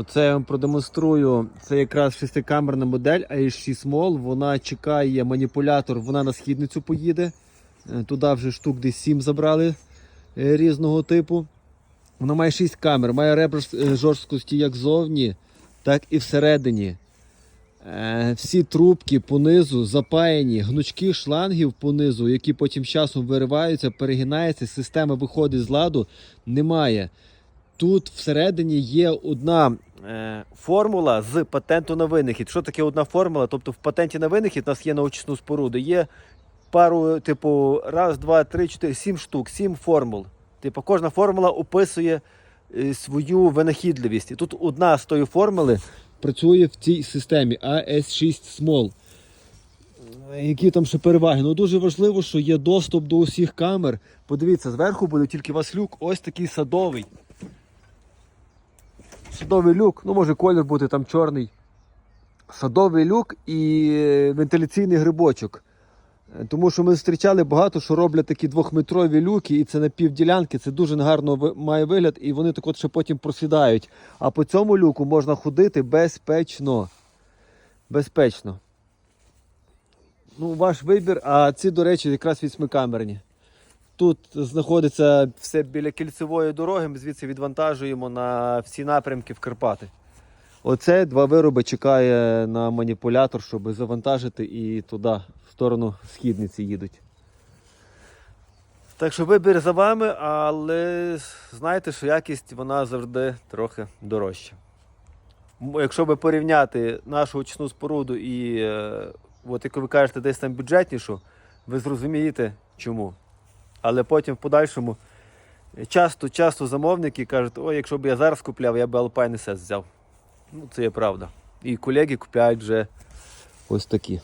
Оце я вам продемонструю. Це якраз шестикамерна модель AS6 Mall. Вона чекає маніпулятор, вона на східницю поїде. Е, Туди вже штук десь 7 забрали е, різного типу. Вона має 6 камер, має ребра е, жорсткості як ззовні, так і всередині. Всі трубки понизу запаяні, гнучки шлангів понизу, які потім часом вириваються, перегинаються, система виходить з ладу, немає. Тут всередині є одна е, формула з патенту на винахід. Що таке одна формула? Тобто в патенті на винахід у нас є на очисну споруду. Є пару, типу, раз, два, три, чотири, сім штук, сім формул. Типу, кожна формула описує е, свою винахідливість. І тут одна з тої формули працює в цій системі AS6 Small. Які там ще переваги? Ну дуже важливо, що є доступ до усіх камер. Подивіться, зверху буде тільки у вас люк, ось такий садовий. Садовий люк, ну може колір бути там чорний. Садовий люк і е, вентиляційний грибочок. Е, Тому що ми зустрічали багато, що роблять такі двохметрові люки, і це на півділянки, це дуже гарно має вигляд, і вони так от ще потім просідають. А по цьому люку можна ходити безпечно. Безпечно. Ну, ваш вибір, а ці, до речі, якраз вісьмикамерні. Тут знаходиться все біля кільцевої дороги, ми звідси відвантажуємо на всі напрямки в Карпати. Оце два вироби чекає на маніпулятор, щоб завантажити і туди, в сторону східниці їдуть. Так що вибір за вами, але знаєте, що якість вона завжди трохи дорожча. Якщо би порівняти нашу очисну споруду і, е, от як ви кажете, десь там бюджетнішу, ви зрозумієте чому. Але потім в подальшому часто, часто замовники кажуть, ой, якщо б я зараз купляв, я б Alpine SS взяв. Ну, це є правда. І колеги купляють вже ось такі.